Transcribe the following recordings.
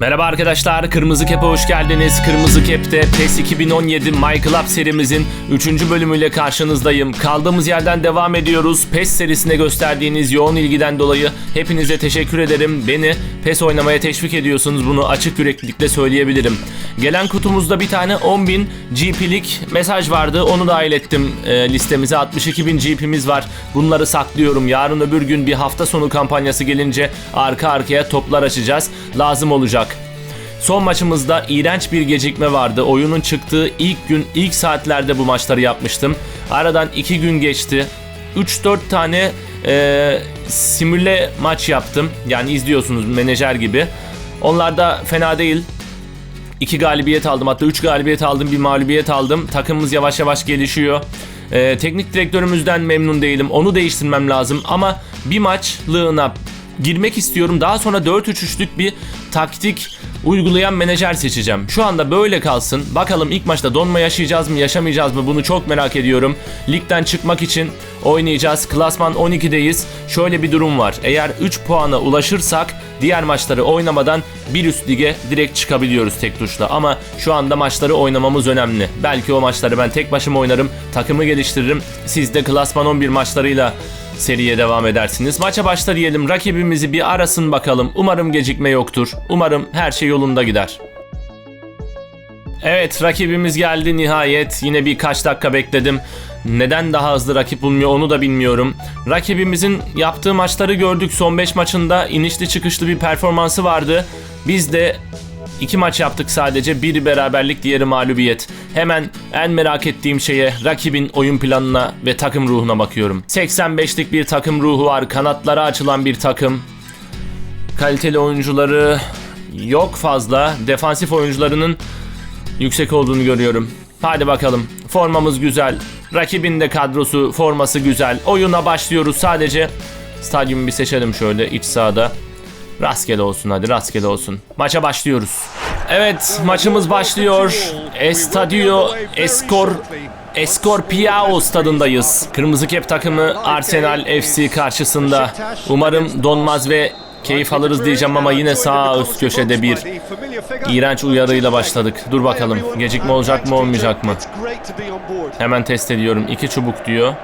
Merhaba arkadaşlar, Kırmızı Kep'e hoş geldiniz. Kırmızı Kep'te PES 2017 My Club serimizin 3. bölümüyle karşınızdayım. Kaldığımız yerden devam ediyoruz. PES serisine gösterdiğiniz yoğun ilgiden dolayı hepinize teşekkür ederim. Beni PES oynamaya teşvik ediyorsunuz. Bunu açık yüreklilikle söyleyebilirim. Gelen kutumuzda bir tane 10.000 GP'lik mesaj vardı. Onu dahil ettim e, listemize. 62.000 GP'miz var. Bunları saklıyorum. Yarın öbür gün bir hafta sonu kampanyası gelince arka arkaya toplar açacağız. Lazım olacak. Son maçımızda iğrenç bir gecikme vardı. Oyunun çıktığı ilk gün, ilk saatlerde bu maçları yapmıştım. Aradan 2 gün geçti. 3-4 tane e, simüle maç yaptım. Yani izliyorsunuz menajer gibi. Onlar da fena değil. 2 galibiyet aldım hatta 3 galibiyet aldım bir mağlubiyet aldım. Takımımız yavaş yavaş gelişiyor. Ee, teknik direktörümüzden memnun değilim. Onu değiştirmem lazım ama bir maçlığına girmek istiyorum. Daha sonra 4-3-3'lük bir taktik uygulayan menajer seçeceğim. Şu anda böyle kalsın. Bakalım ilk maçta donma yaşayacağız mı yaşamayacağız mı bunu çok merak ediyorum. Ligden çıkmak için oynayacağız. Klasman 12'deyiz. Şöyle bir durum var. Eğer 3 puana ulaşırsak diğer maçları oynamadan bir üst lige direkt çıkabiliyoruz tek tuşla. Ama şu anda maçları oynamamız önemli. Belki o maçları ben tek başıma oynarım. Takımı geliştiririm. Siz de Klasman 11 maçlarıyla seriye devam edersiniz. Maça başla diyelim. Rakibimizi bir arasın bakalım. Umarım gecikme yoktur. Umarım her şey yolunda gider. Evet rakibimiz geldi nihayet. Yine birkaç dakika bekledim. Neden daha hızlı rakip bulmuyor onu da bilmiyorum. Rakibimizin yaptığı maçları gördük. Son 5 maçında inişli çıkışlı bir performansı vardı. Biz de iki maç yaptık sadece. Biri beraberlik, diğeri mağlubiyet. Hemen en merak ettiğim şeye rakibin oyun planına ve takım ruhuna bakıyorum. 85'lik bir takım ruhu var. Kanatlara açılan bir takım. Kaliteli oyuncuları yok fazla. Defansif oyuncularının yüksek olduğunu görüyorum. Hadi bakalım. Formamız güzel. Rakibin de kadrosu, forması güzel. Oyuna başlıyoruz sadece. Stadyumu bir seçelim şöyle iç sahada. Rastgele olsun hadi rastgele olsun. Maça başlıyoruz. Evet maçımız başlıyor. Estadio Escor Escorpiao stadındayız. Kırmızı kep takımı Arsenal FC karşısında. Umarım donmaz ve keyif alırız diyeceğim ama yine sağ üst köşede bir iğrenç uyarıyla başladık. Dur bakalım gecikme olacak mı olmayacak mı? Hemen test ediyorum. İki çubuk diyor.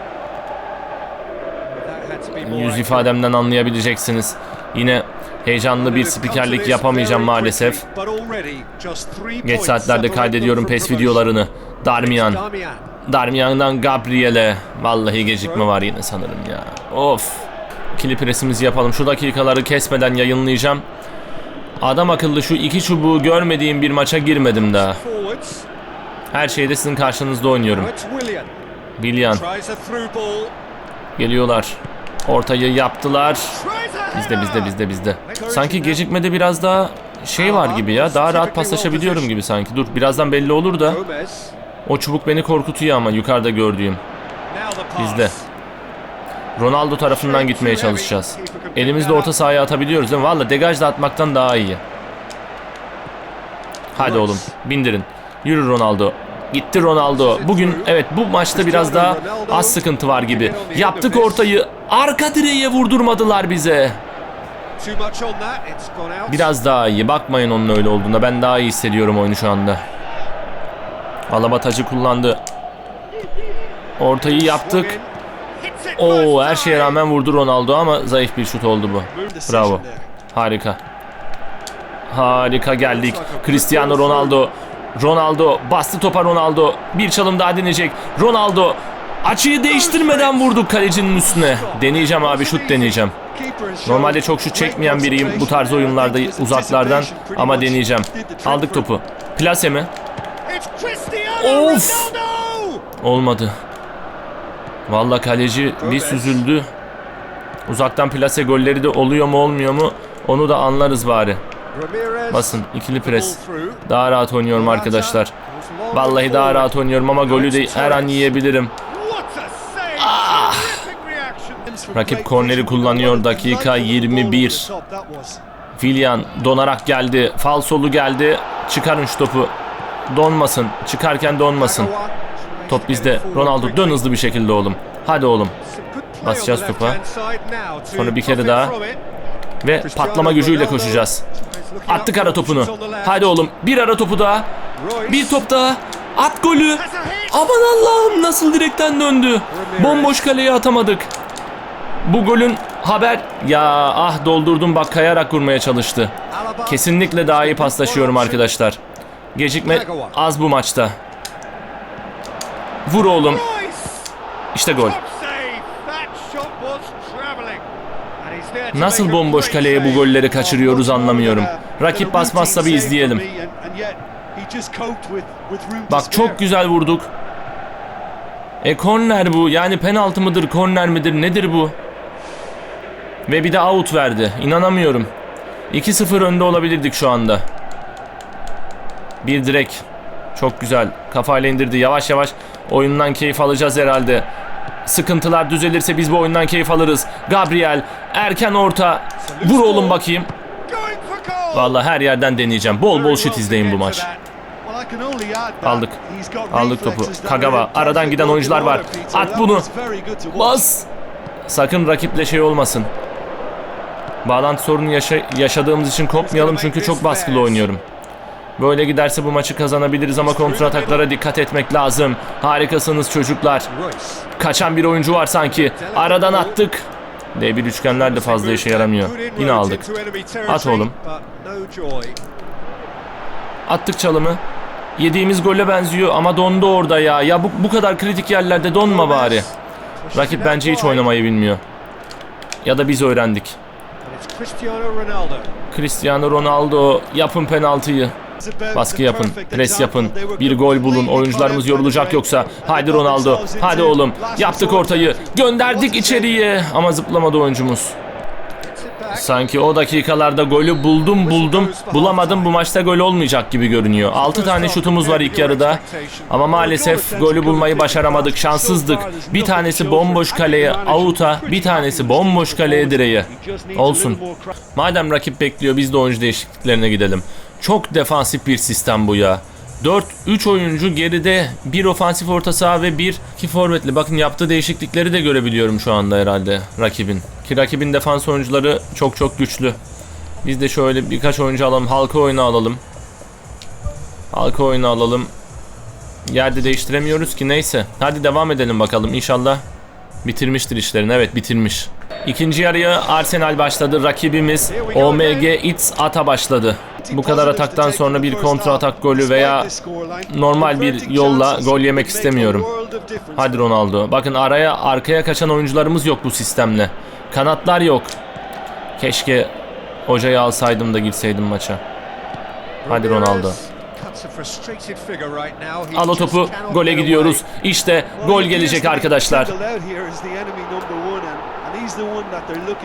Yüz ifademden anlayabileceksiniz. Yine heyecanlı bir spikerlik yapamayacağım maalesef. Geç saatlerde kaydediyorum PES videolarını. Darmian. Darmian'dan Gabriel'e. Vallahi gecikme var yine sanırım ya. Of. İkili presimizi yapalım. Şu dakikaları kesmeden yayınlayacağım. Adam akıllı şu iki çubuğu görmediğim bir maça girmedim daha. Her şeyde sizin karşınızda oynuyorum. Bilyan geliyorlar. Ortayı yaptılar. Bizde bizde bizde bizde. Sanki gecikmede biraz daha şey var gibi ya. Daha rahat paslaşabiliyorum gibi sanki. Dur birazdan belli olur da. O çubuk beni korkutuyor ama yukarıda gördüğüm. Bizde. Ronaldo tarafından gitmeye çalışacağız. Elimizde orta sahaya atabiliyoruz değil mi? Valla degajla atmaktan daha iyi. Hadi oğlum bindirin. Yürü Ronaldo. Gitti Ronaldo. Bugün evet bu maçta biraz daha az sıkıntı var gibi. Yaptık ortayı. Arka direğe vurdurmadılar bize. Biraz daha iyi. Bakmayın onun öyle olduğunda. Ben daha iyi hissediyorum oyunu şu anda. Alabatacı kullandı. Ortayı yaptık. Oo her şeye rağmen vurdu Ronaldo ama zayıf bir şut oldu bu. Bravo. Harika. Harika geldik. Cristiano Ronaldo. Ronaldo bastı topa Ronaldo. Bir çalım daha deneyecek. Ronaldo açıyı değiştirmeden vurduk kalecinin üstüne. Deneyeceğim abi şut deneyeceğim. Normalde çok şut çekmeyen biriyim bu tarz oyunlarda uzaklardan ama deneyeceğim. Aldık topu. Plase mi? Of! Olmadı. Valla kaleci bir süzüldü. Uzaktan plase golleri de oluyor mu olmuyor mu onu da anlarız bari. Basın ikili pres. Daha rahat oynuyorum arkadaşlar. Vallahi daha rahat oynuyorum ama golü de her an yiyebilirim. Ah! Rakip korneri kullanıyor dakika 21. Vilyan donarak geldi. Falsolu geldi. Çıkarın şu topu. Donmasın. Çıkarken donmasın. Top bizde. Ronaldo dön hızlı bir şekilde oğlum. Hadi oğlum. Basacağız topa. Sonra bir kere daha. Ve patlama gücüyle koşacağız. Attık ara topunu. Hadi oğlum bir ara topu daha. Bir top daha. At golü. Aman Allah'ım nasıl direkten döndü. Bomboş kaleye atamadık. Bu golün haber... Ya ah doldurdum bak kayarak vurmaya çalıştı. Kesinlikle daha iyi paslaşıyorum arkadaşlar. Gecikme az bu maçta. Vur oğlum. İşte gol. Nasıl bomboş kaleye bu golleri kaçırıyoruz anlamıyorum. Rakip basmazsa bir izleyelim. Bak çok güzel vurduk. E korner bu. Yani penaltı mıdır, korner midir, nedir bu? Ve bir de out verdi. İnanamıyorum. 2-0 önde olabilirdik şu anda. Bir direk. Çok güzel. Kafayla indirdi. Yavaş yavaş oyundan keyif alacağız herhalde. Sıkıntılar düzelirse biz bu oyundan keyif alırız. Gabriel erken orta. Vur oğlum bakayım. Vallahi her yerden deneyeceğim. Bol bol şut izleyin bu maç. Aldık. Aldık topu. Kagawa. Aradan giden oyuncular var. At bunu. Bas. Sakın rakiple şey olmasın. Bağlantı sorunu yaşa- yaşadığımız için kopmayalım çünkü çok baskılı oynuyorum. Böyle giderse bu maçı kazanabiliriz ama kontrataklara dikkat etmek lazım. Harikasınız çocuklar. Kaçan bir oyuncu var sanki. Aradan attık. D1 üçgenler de fazla işe yaramıyor. Yine aldık. At oğlum. Attık çalımı. Yediğimiz gole benziyor ama dondu orada ya. Ya bu, bu kadar kritik yerlerde donma bari. Rakip bence hiç oynamayı bilmiyor. Ya da biz öğrendik. Cristiano Ronaldo yapın penaltıyı. Baskı yapın, pres yapın, bir gol bulun. Oyuncularımız yorulacak yoksa. Haydi Ronaldo, hadi oğlum. Yaptık ortayı, gönderdik içeriye. Ama zıplamadı oyuncumuz. Sanki o dakikalarda golü buldum buldum bulamadım bu maçta gol olmayacak gibi görünüyor. 6 tane şutumuz var ilk yarıda ama maalesef golü bulmayı başaramadık şanssızdık. Bir tanesi bomboş kaleye avuta bir tanesi bomboş kaleye direğe. Olsun. Madem rakip bekliyor biz de oyuncu değişikliklerine gidelim. Çok defansif bir sistem bu ya. 4-3 oyuncu geride bir ofansif orta saha ve bir iki forvetli. Bakın yaptığı değişiklikleri de görebiliyorum şu anda herhalde rakibin. Ki rakibin defans oyuncuları çok çok güçlü. Biz de şöyle birkaç oyuncu alalım. Halka oyunu alalım. Halka oyunu alalım. Yerde değiştiremiyoruz ki neyse. Hadi devam edelim bakalım. İnşallah bitirmiştir işlerini. Evet bitirmiş. İkinci yarıya Arsenal başladı. Rakibimiz OMG It's Ata başladı. Bu kadar ataktan sonra bir kontra atak golü veya normal bir yolla gol yemek istemiyorum. Hadi Ronaldo. Bakın araya arkaya kaçan oyuncularımız yok bu sistemle. Kanatlar yok. Keşke hocayı alsaydım da girseydim maça. Hadi Ronaldo. Al o topu. Gole gidiyoruz. İşte gol gelecek arkadaşlar.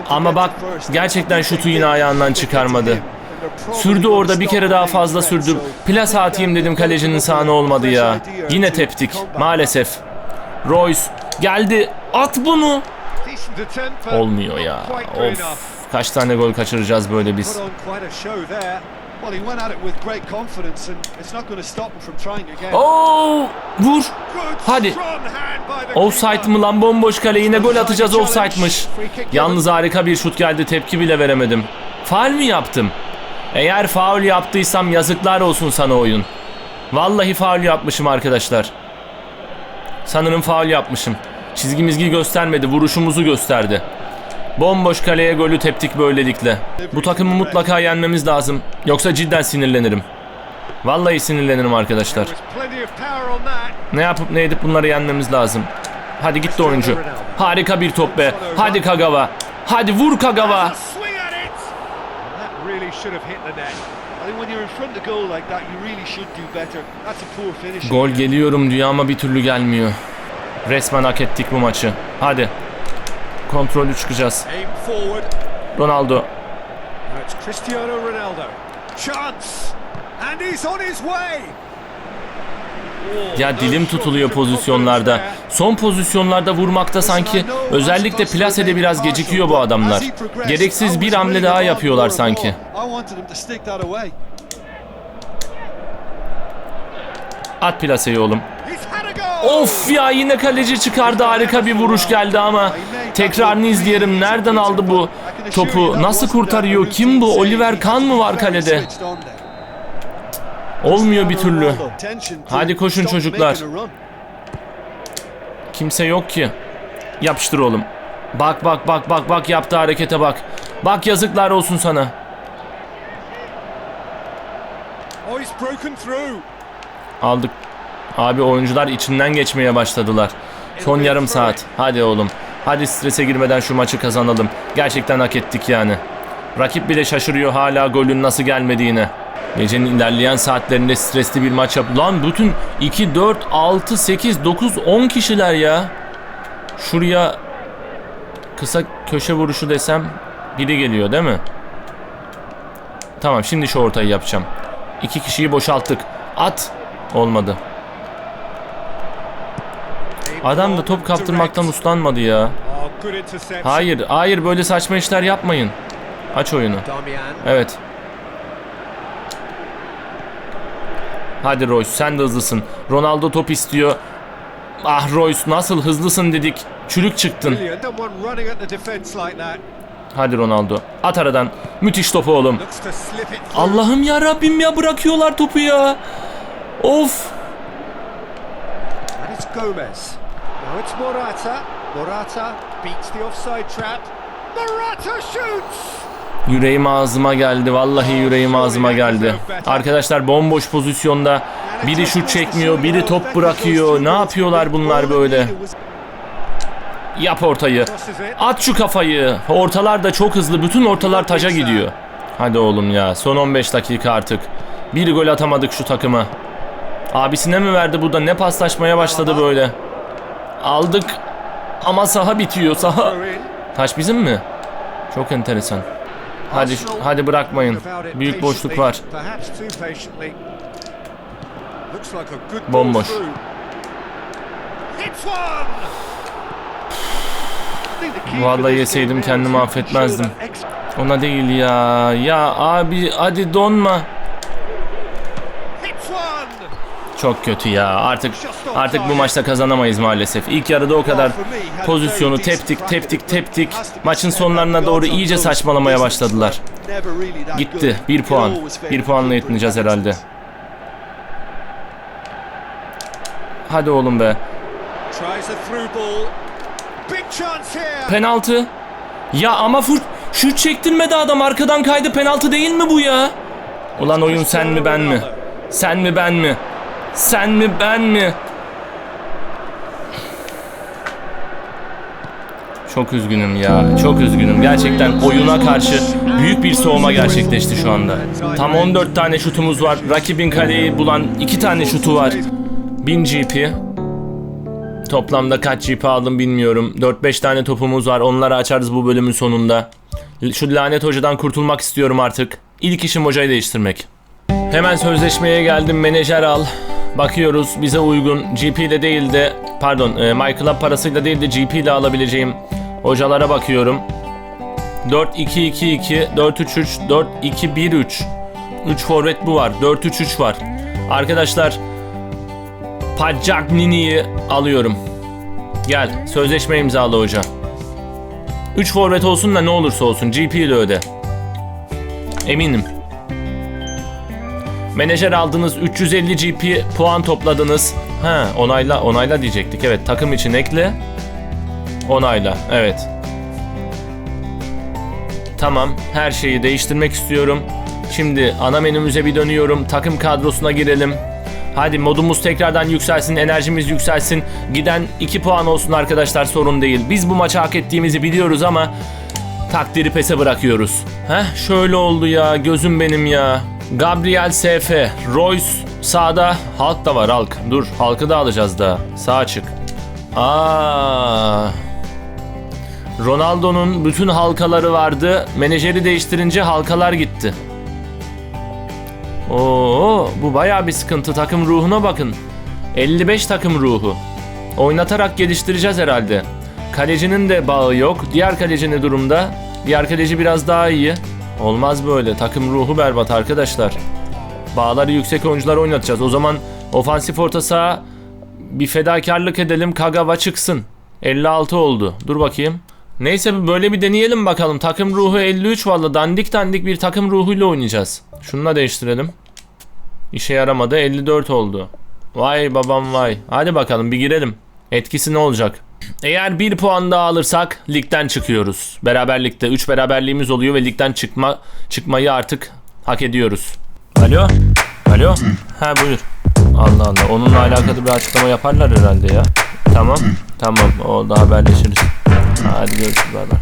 Ama bak gerçekten şutu yine ayağından çıkarmadı. Sürdü orada bir kere daha fazla sürdü. Plas atayım dedim kalecinin sahne olmadı ya. Yine teptik maalesef. Royce geldi. At bunu. Olmuyor ya. Of. Kaç tane gol kaçıracağız böyle biz. Oo, vur. Hadi. Offside mı lan bomboş kale yine gol atacağız offside'mış. Yalnız harika bir şut geldi tepki bile veremedim. Faul mi yaptım? Eğer faul yaptıysam yazıklar olsun sana oyun. Vallahi faul yapmışım arkadaşlar. Sanırım faul yapmışım. Çizgimizgi göstermedi, vuruşumuzu gösterdi. Bomboş kaleye golü teptik böylelikle. Bu takımı mutlaka yenmemiz lazım. Yoksa cidden sinirlenirim. Vallahi sinirlenirim arkadaşlar. Ne yapıp ne edip bunları yenmemiz lazım. Hadi gitti oyuncu. Harika bir top be. Hadi Kagawa. Hadi vur Kagawa. Gol geliyorum diyor ama bir türlü gelmiyor. Resmen hak ettik bu maçı. Hadi. Kontrolü çıkacağız. Ronaldo. Cristiano Ronaldo. Chance. And he's on his way. Ya dilim tutuluyor pozisyonlarda. Son pozisyonlarda vurmakta sanki özellikle plasede biraz gecikiyor bu adamlar. Gereksiz bir hamle daha yapıyorlar sanki. At plaseyi oğlum. Of ya yine kaleci çıkardı harika bir vuruş geldi ama tekrarını izleyelim. Nereden aldı bu? topu nasıl kurtarıyor? Kim bu? Oliver Kahn mı var kalede? Olmuyor bir türlü. Hadi koşun çocuklar. Kimse yok ki. Yapıştır oğlum. Bak bak bak bak bak yaptığı harekete bak. Bak yazıklar olsun sana. Aldık. Abi oyuncular içinden geçmeye başladılar. Son yarım saat. Hadi oğlum. Hadi strese girmeden şu maçı kazanalım. Gerçekten hak ettik yani. Rakip bile şaşırıyor hala golün nasıl gelmediğine. Gecenin ilerleyen saatlerinde stresli bir maç yap. Lan bütün 2, 4, 6, 8, 9, 10 kişiler ya. Şuraya kısa köşe vuruşu desem biri geliyor değil mi? Tamam şimdi şu ortayı yapacağım. İki kişiyi boşalttık. At. Olmadı. Adam da top kaptırmaktan uslanmadı ya. Hayır, hayır böyle saçma işler yapmayın. Aç oyunu. Evet. Hadi Royce sen de hızlısın. Ronaldo top istiyor. Ah Royce nasıl hızlısın dedik. Çürük çıktın. Hadi Ronaldo. At aradan. Müthiş topu oğlum. Allah'ım ya Rabbim ya bırakıyorlar topu ya. Of. Now it's Morata. Morata beats the offside trap. Morata shoots. Yüreğim ağzıma geldi. Vallahi yüreğim ağzıma geldi. Arkadaşlar bomboş pozisyonda biri şut çekmiyor, biri top bırakıyor. Ne yapıyorlar bunlar böyle? Yap ortayı. At şu kafayı. Ortalar da çok hızlı. Bütün ortalar taca gidiyor. Hadi oğlum ya. Son 15 dakika artık. Bir gol atamadık şu takıma. Abisine mi verdi bu da ne paslaşmaya başladı böyle. Aldık. Ama saha bitiyor saha. Taş bizim mi? Çok enteresan. Hadi hadi bırakmayın. Büyük boşluk var. Bomboş. Vallahi yeseydim kendimi affetmezdim. Ona değil ya. Ya abi hadi donma. Çok kötü ya. Artık artık bu maçta kazanamayız maalesef. İlk yarıda o kadar pozisyonu teptik teptik teptik. Maçın sonlarına doğru iyice saçmalamaya başladılar. Gitti. Bir puan. Bir puanla yetineceğiz herhalde. Hadi oğlum be. Penaltı. Ya ama fut şut çektirmedi adam arkadan kaydı penaltı değil mi bu ya? Ulan oyun sen mi ben mi? Sen mi ben mi? Sen mi ben mi? Çok üzgünüm ya. Çok üzgünüm. Gerçekten oyuna karşı büyük bir soğuma gerçekleşti şu anda. Tam 14 tane şutumuz var. Rakibin kaleyi bulan 2 tane şutu var. 1000 GP. Toplamda kaç GP aldım bilmiyorum. 4-5 tane topumuz var. Onları açarız bu bölümün sonunda. Şu lanet hocadan kurtulmak istiyorum artık. İlk işim hocayı değiştirmek. Hemen sözleşmeye geldim. Menajer al. Bakıyoruz bize uygun. GP ile değil de pardon e, My Club parasıyla değil de GP ile alabileceğim hocalara bakıyorum. 4-2-2-2, 4-3-3, 4-2-1-3. 3 forvet bu var. 4-3-3 var. Arkadaşlar Pacagnini'yi alıyorum. Gel sözleşme imzala hoca. 3 forvet olsun da ne olursa olsun GP ile öde. Eminim. Menajer aldınız 350 GP puan topladınız. Ha onayla onayla diyecektik. Evet takım için ekle. Onayla. Evet. Tamam her şeyi değiştirmek istiyorum. Şimdi ana menümüze bir dönüyorum. Takım kadrosuna girelim. Hadi modumuz tekrardan yükselsin, enerjimiz yükselsin. Giden 2 puan olsun arkadaşlar sorun değil. Biz bu maçı hak ettiğimizi biliyoruz ama takdiri pese bırakıyoruz. Heh şöyle oldu ya gözüm benim ya. Gabriel SF, Royce sağda, Halk da var Halk. Dur Halk'ı da alacağız da. Sağ açık. Aa. Ronaldo'nun bütün halkaları vardı. Menajeri değiştirince halkalar gitti. Oo, bu bayağı bir sıkıntı. Takım ruhuna bakın. 55 takım ruhu. Oynatarak geliştireceğiz herhalde. Kalecinin de bağı yok. Diğer kaleci ne durumda? Diğer kaleci biraz daha iyi. Olmaz böyle. Takım ruhu berbat arkadaşlar. Bağları yüksek oyuncular oynatacağız. O zaman ofansif orta saha bir fedakarlık edelim. Kagawa çıksın. 56 oldu. Dur bakayım. Neyse böyle bir deneyelim bakalım. Takım ruhu 53 valla dandik dandik bir takım ruhuyla oynayacağız. Şunu da değiştirelim. İşe yaramadı 54 oldu. Vay babam vay. Hadi bakalım bir girelim. Etkisi ne olacak? Eğer bir puan daha alırsak ligden çıkıyoruz. Beraberlikte 3 beraberliğimiz oluyor ve ligden çıkma çıkmayı artık hak ediyoruz. Alo? Alo? Ha buyur. Allah Allah. Onunla alakalı bir açıklama yaparlar herhalde ya. Tamam. Tamam. O da haberleşiriz. Hadi görüşürüz. Bay bay.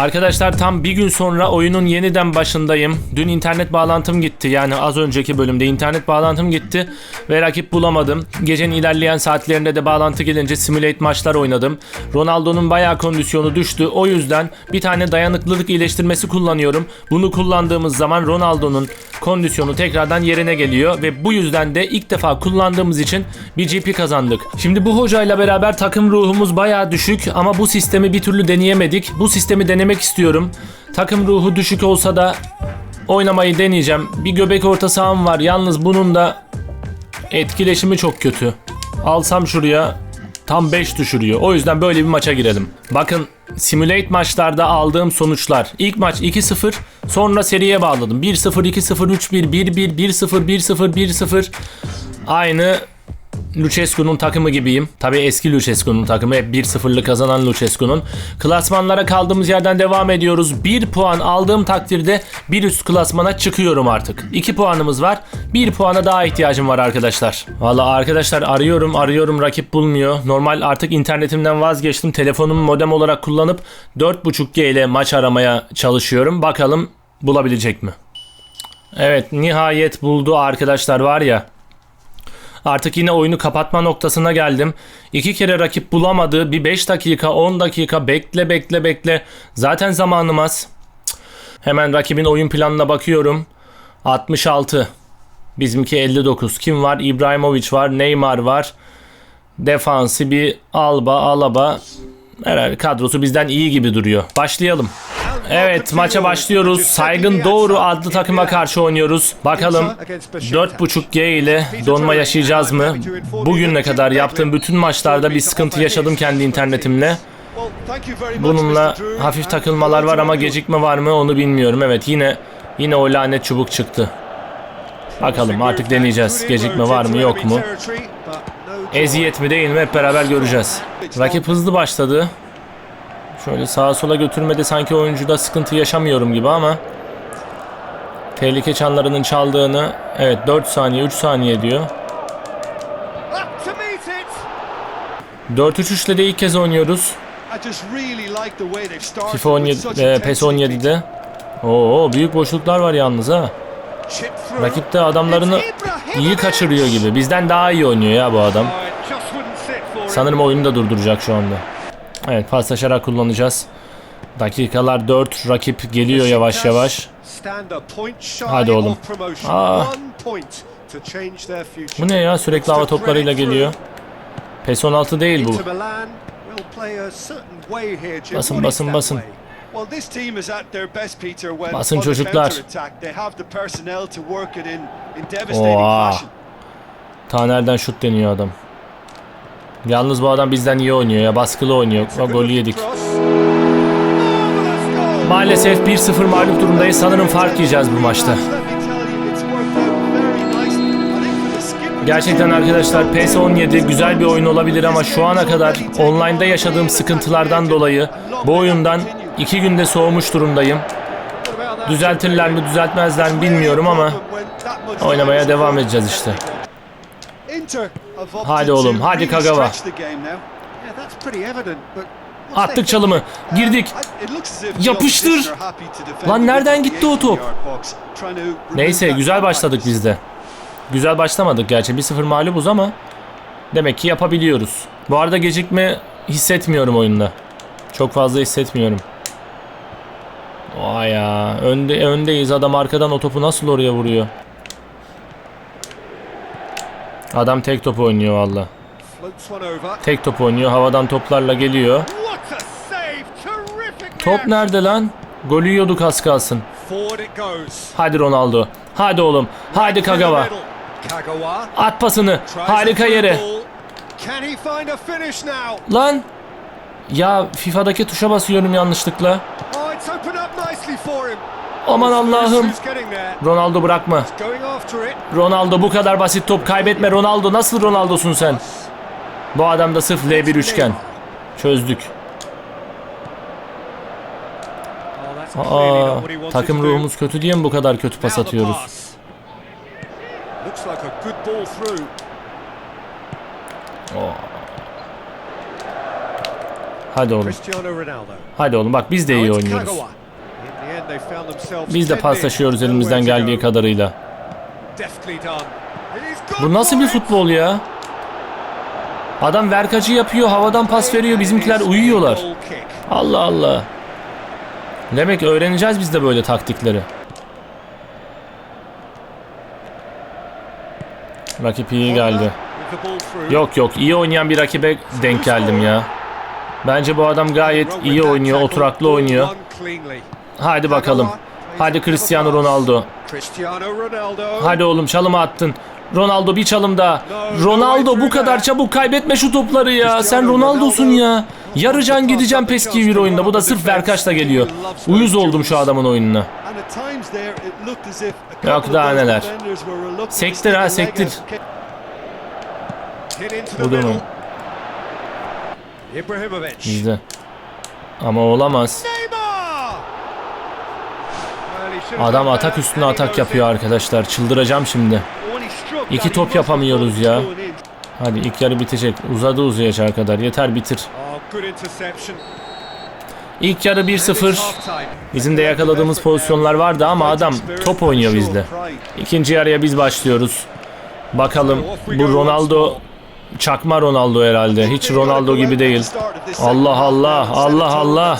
Arkadaşlar tam bir gün sonra oyunun yeniden başındayım. Dün internet bağlantım gitti. Yani az önceki bölümde internet bağlantım gitti ve rakip bulamadım. Gecenin ilerleyen saatlerinde de bağlantı gelince simulate maçlar oynadım. Ronaldo'nun bayağı kondisyonu düştü. O yüzden bir tane dayanıklılık iyileştirmesi kullanıyorum. Bunu kullandığımız zaman Ronaldo'nun kondisyonu tekrardan yerine geliyor ve bu yüzden de ilk defa kullandığımız için bir GP kazandık. Şimdi bu hocayla beraber takım ruhumuz bayağı düşük ama bu sistemi bir türlü deneyemedik. Bu sistemi denemek istiyorum. Takım ruhu düşük olsa da oynamayı deneyeceğim. Bir göbek orta saham var. Yalnız bunun da etkileşimi çok kötü. Alsam şuraya tam 5 düşürüyor. O yüzden böyle bir maça girelim. Bakın simulate maçlarda aldığım sonuçlar. İlk maç 2-0 sonra seriye bağladım. 1-0, 2-0, 3-1, 1-1, 1-0, 1-0, 1-0. Aynı Lucescu'nun takımı gibiyim. Tabii eski Lucescu'nun takımı hep 1-0'lı kazanan Lucescu'nun. Klasmanlara kaldığımız yerden devam ediyoruz. 1 puan aldığım takdirde bir üst klasmana çıkıyorum artık. 2 puanımız var. 1 puana daha ihtiyacım var arkadaşlar. Valla arkadaşlar arıyorum arıyorum rakip bulmuyor. Normal artık internetimden vazgeçtim. Telefonumu modem olarak kullanıp 4.5G ile maç aramaya çalışıyorum. Bakalım bulabilecek mi? Evet nihayet buldu arkadaşlar var ya. Artık yine oyunu kapatma noktasına geldim. İki kere rakip bulamadı. Bir 5 dakika 10 dakika bekle bekle bekle. Zaten zamanım az. Hemen rakibin oyun planına bakıyorum. 66. Bizimki 59. Kim var? İbrahimovic var. Neymar var. Defansı bir Alba, Alaba. Herhalde kadrosu bizden iyi gibi duruyor. Başlayalım. Evet maça başlıyoruz. Saygın Doğru adlı takıma karşı oynuyoruz. Bakalım 4.5G ile donma yaşayacağız mı? Bugüne kadar yaptığım bütün maçlarda bir sıkıntı yaşadım kendi internetimle. Bununla hafif takılmalar var ama gecikme var mı onu bilmiyorum. Evet yine yine o lanet çubuk çıktı. Bakalım artık deneyeceğiz. Gecikme var mı yok mu? Eziyet mi değil mi hep beraber göreceğiz. Rakip hızlı başladı. Şöyle sağa sola götürmede sanki oyuncuda sıkıntı yaşamıyorum gibi ama tehlike çanlarının çaldığını evet 4 saniye 3 saniye diyor. 4-3-3 ile de ilk kez oynuyoruz. FIFA 17, e, PES 17'de. Oo büyük boşluklar var yalnız ha. Rakip de adamlarını iyi kaçırıyor gibi. Bizden daha iyi oynuyor ya bu adam. Sanırım oyunu da durduracak şu anda. Evet paslaşarak kullanacağız. Dakikalar 4 rakip geliyor yavaş yavaş. Hadi oğlum. Aa. Bu ne ya sürekli hava toplarıyla geliyor. PES 16 değil bu. Basın, basın, basın. Basın çocuklar. Oha. Taner'den şut deniyor adam. Yalnız bu adam bizden iyi oynuyor ya. Baskılı oynuyor. O golü yedik. Maalesef 1-0 mağlup durumdayız. Sanırım fark yiyeceğiz bu maçta. Gerçekten arkadaşlar PES 17 güzel bir oyun olabilir ama şu ana kadar online'da yaşadığım sıkıntılardan dolayı bu oyundan 2 günde soğumuş durumdayım. Düzeltirler mi düzeltmezler mi bilmiyorum ama oynamaya devam edeceğiz işte. Hadi oğlum, hadi Kagawa. Attık çalımı. Girdik. Yapıştır. Lan nereden gitti o top? Neyse güzel başladık biz de. Güzel başlamadık gerçi. 1-0 mağlubuz ama demek ki yapabiliyoruz. Bu arada gecikme hissetmiyorum oyunda. Çok fazla hissetmiyorum. Vay ya. Önde, öndeyiz. Adam arkadan o topu nasıl oraya vuruyor? Adam tek top oynuyor valla. Tek top oynuyor. Havadan toplarla geliyor. Top nerede lan? Golü yiyorduk az kalsın. Hadi Ronaldo. Hadi oğlum. Hadi Kagawa. At pasını. Harika yere. Lan! Ya FIFA'daki tuşa basıyorum yanlışlıkla. Oh. Aman Allah'ım. Ronaldo bırakma. Ronaldo bu kadar basit top kaybetme. Ronaldo nasıl Ronaldo'sun sen? Bu adam da sırf L1 üçgen. Çözdük. Oh, Aa, takım ruhumuz kötü diye mi bu kadar kötü pas atıyoruz? through. Hadi oğlum. Hadi oğlum bak biz de iyi oynuyoruz. Biz de 10 paslaşıyoruz elimizden geldiği kadarıyla. Bu nasıl bir futbol ya? Adam verkacı yapıyor, havadan pas veriyor, bizimkiler uyuyorlar. Allah Allah. Demek öğreneceğiz biz de böyle taktikleri. Rakip iyi geldi. Yok yok iyi oynayan bir rakibe denk geldim ya. Bence bu adam gayet iyi oynuyor, oturaklı oynuyor. Hadi bakalım. Hadi Cristiano Ronaldo. Hadi oğlum çalıma attın. Ronaldo bir çalım daha. Ronaldo bu kadar çabuk kaybetme şu topları ya. Sen Ronaldo'sun ya. Yarıcan gideceğim peski bir oyunda. Bu da sırf Verkaç'la geliyor. Uyuz oldum şu adamın oyununa. Yok daha neler. Sektir ha, sektir. mu? middle. Ibrahimovic. Bizde. Ama olamaz. Neymar. Well, he should have Adam atak üstüne atak yapıyor arkadaşlar. Çıldıracağım şimdi. İki top yapamıyoruz ya. Hadi ilk yarı bitecek. Uzadı uzayacak kadar. Yeter bitir. İlk yarı And it's 1-0. half-time. Bizim de yakaladığımız pozisyonlar vardı ama adam top oynuyor bizde. İkinci yarıya biz başlıyoruz. Bakalım bu Ronaldo çakma Ronaldo herhalde. Hiç Ronaldo gibi değil. Allah Allah, Allah Allah.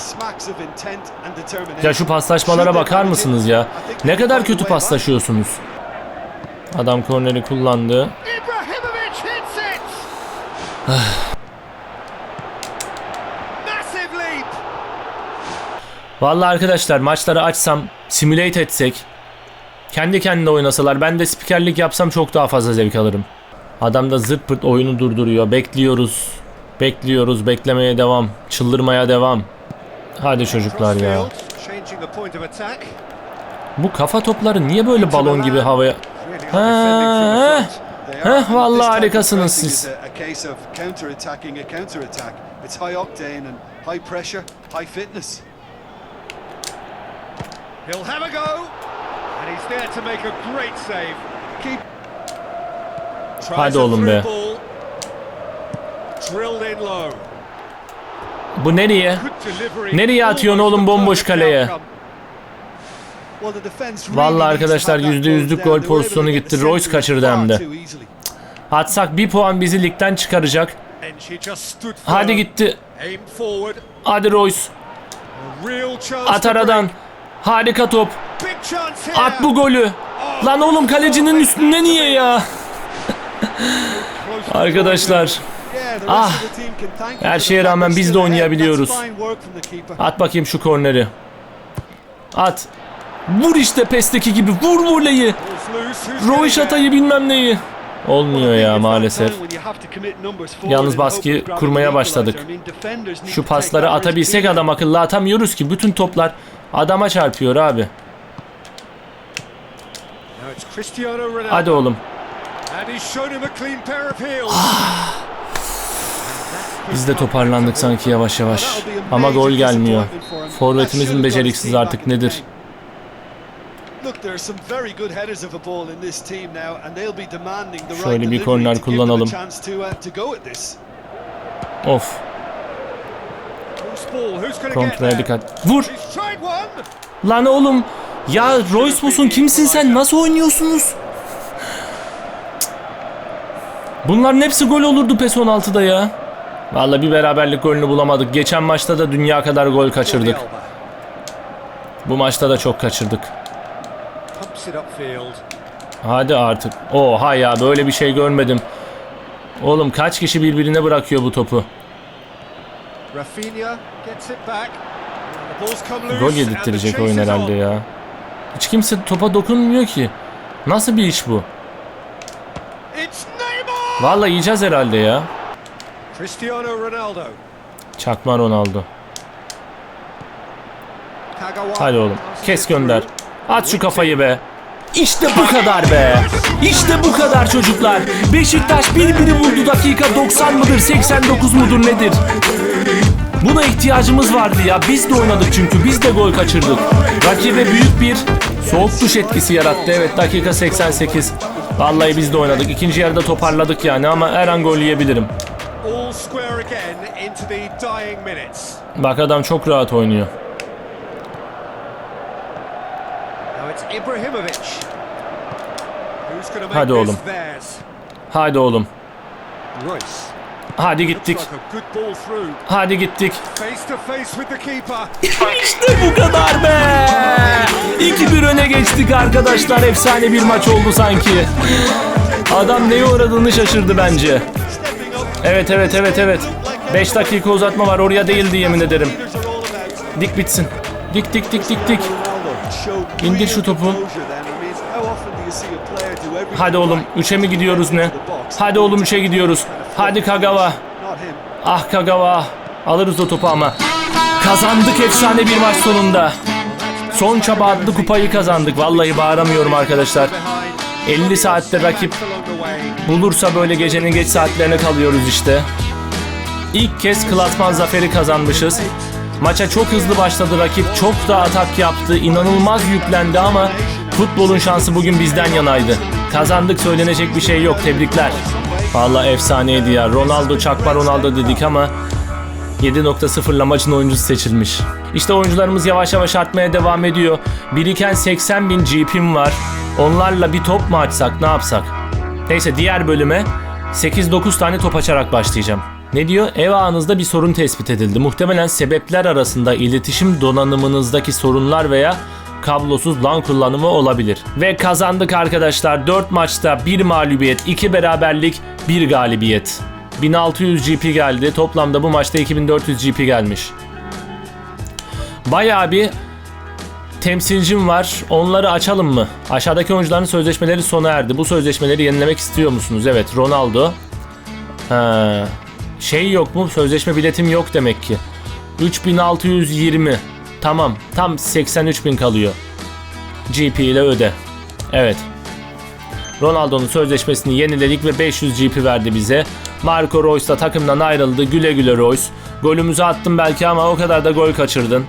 Ya şu paslaşmalara bakar mısınız ya? Ne kadar kötü paslaşıyorsunuz. Adam korneri kullandı. Vallahi arkadaşlar maçları açsam, simülate etsek, kendi kendine oynasalar, ben de spikerlik yapsam çok daha fazla zevk alırım. Adam da zırt pırt oyunu durduruyor. Bekliyoruz. Bekliyoruz. Beklemeye devam. Çıldırmaya devam. Hadi çocuklar ya. Bu kafa topları niye böyle balon gibi havaya... Ha. Heh, vallahi harikasınız siz. He'll have a go. And he's there to make a great save. Keep Hadi oğlum be. Bu nereye? Nereye atıyorsun oğlum bomboş kaleye? Vallahi arkadaşlar yüzde yüzlük gol pozisyonu gitti. Royce kaçırdı hem de. Atsak bir puan bizi ligden çıkaracak. Hadi gitti. Hadi Royce. At aradan. Harika top. At bu golü. Lan oğlum kalecinin üstünde niye ya? Arkadaşlar. Ah, her şeye rağmen biz de oynayabiliyoruz. At bakayım şu korneri. At. Vur işte PES'teki gibi. Vur voleyi. Ball's loose. Who's Roy getting there? şatayı bilmem neyi. Olmuyor ya maalesef. Yalnız baskı kurmaya başladık. Şu pasları atabilsek adam akıllı atamıyoruz ki. Bütün toplar adama çarpıyor abi. Hadi oğlum. Biz de toparlandık sanki yavaş yavaş. Ama gol gelmiyor. Forvetimizin beceriksiz artık nedir? Şöyle bir korner kullanalım. uh. Of. There? dikkat. Vur. Lan oğlum. Ya Royce musun? Kimsin sen? Nasıl oynuyorsunuz? Bunların hepsi gol olurdu PES 16'da ya. Vallahi bir beraberlik golünü bulamadık. Geçen maçta da dünya kadar gol kaçırdık. Bu maçta da çok kaçırdık. Hadi artık. Oha ya böyle bir şey görmedim. Oğlum kaç kişi birbirine bırakıyor bu topu. Gol yedirttirecek oyun herhalde ya. Hiç kimse topa dokunmuyor ki. Nasıl bir iş bu? Vallahi yiyeceğiz herhalde ya. Cristiano Ronaldo. Çakma Ronaldo. Hadi oğlum. Kes gönder. At şu kafayı be. İşte bu kadar be. İşte bu kadar çocuklar. Beşiktaş birbiri buldu dakika 90 mıdır 89 mudur nedir? Buna ihtiyacımız vardı ya. Biz de oynadık çünkü. Biz de gol kaçırdık. Rakibe büyük bir soğuk duş etkisi yarattı. Evet dakika 88. Vallahi biz de oynadık. İkinci yarıda toparladık yani ama her an gol yiyebilirim. Bak adam çok rahat oynuyor. Hadi oğlum. Hadi oğlum. Royce. Hadi gittik. Hadi gittik. İşte bu kadar be. 2-1 öne geçtik arkadaşlar. Efsane bir maç oldu sanki. Adam neye uğradığını şaşırdı bence. Evet evet evet evet. 5 dakika uzatma var oraya değildi yemin ederim. Dik bitsin. Dik dik dik dik dik. İndir şu topu. Hadi oğlum right 3'e mi gidiyoruz ne? Hadi oğlum 3'e gidiyoruz. Hadi Kagawa. Ah Kagawa. Alırız o topu ama. Kazandık efsane bir maç sonunda. Son çaba adlı kupayı kazandık. Vallahi bağıramıyorum arkadaşlar. 50 saatte rakip bulursa böyle gecenin geç saatlerine kalıyoruz işte. İlk kez klasman zaferi kazanmışız. Maça çok hızlı başladı rakip. Çok da atak yaptı. İnanılmaz yüklendi ama futbolun şansı bugün bizden yanaydı. Kazandık söylenecek bir şey yok. Tebrikler. Vallahi efsaneydi ya. Ronaldo çakma Ronaldo dedik ama 7.0'la maçın oyuncusu seçilmiş. İşte oyuncularımız yavaş yavaş artmaya devam ediyor. Biriken 80 bin GP'm var. Onlarla bir top mu açsak ne yapsak? Neyse diğer bölüme 8-9 tane top açarak başlayacağım. Ne diyor? Ev ağınızda bir sorun tespit edildi. Muhtemelen sebepler arasında iletişim donanımınızdaki sorunlar veya kablosuz LAN kullanımı olabilir. Ve kazandık arkadaşlar. 4 maçta 1 mağlubiyet, 2 beraberlik, 1 galibiyet. 1600 GP geldi. Toplamda bu maçta 2400 GP gelmiş. Bayağı bir temsilcim var. Onları açalım mı? Aşağıdaki oyuncuların sözleşmeleri sona erdi. Bu sözleşmeleri yenilemek istiyor musunuz? Evet, Ronaldo. Ha, şey yok mu? Sözleşme biletim yok demek ki. 3620. Tamam. Tam 83.000 kalıyor. GP ile öde. Evet. Ronaldo'nun sözleşmesini yeniledik ve 500 GP verdi bize. Marco Reus da takımdan ayrıldı. Güle güle Reus. Golümüzü attın belki ama o kadar da gol kaçırdın.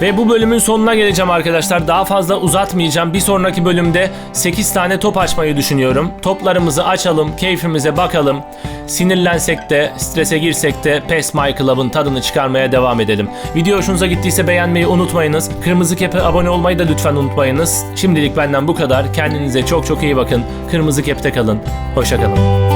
Ve bu bölümün sonuna geleceğim arkadaşlar. Daha fazla uzatmayacağım. Bir sonraki bölümde 8 tane top açmayı düşünüyorum. Toplarımızı açalım, keyfimize bakalım. Sinirlensek de, strese girsek de PES My Club'ın tadını çıkarmaya devam edelim. Video hoşunuza gittiyse beğenmeyi unutmayınız. Kırmızı Kep'e abone olmayı da lütfen unutmayınız. Şimdilik benden bu kadar. Kendinize çok çok iyi bakın. Kırmızı Kep'te kalın. Hoşça kalın.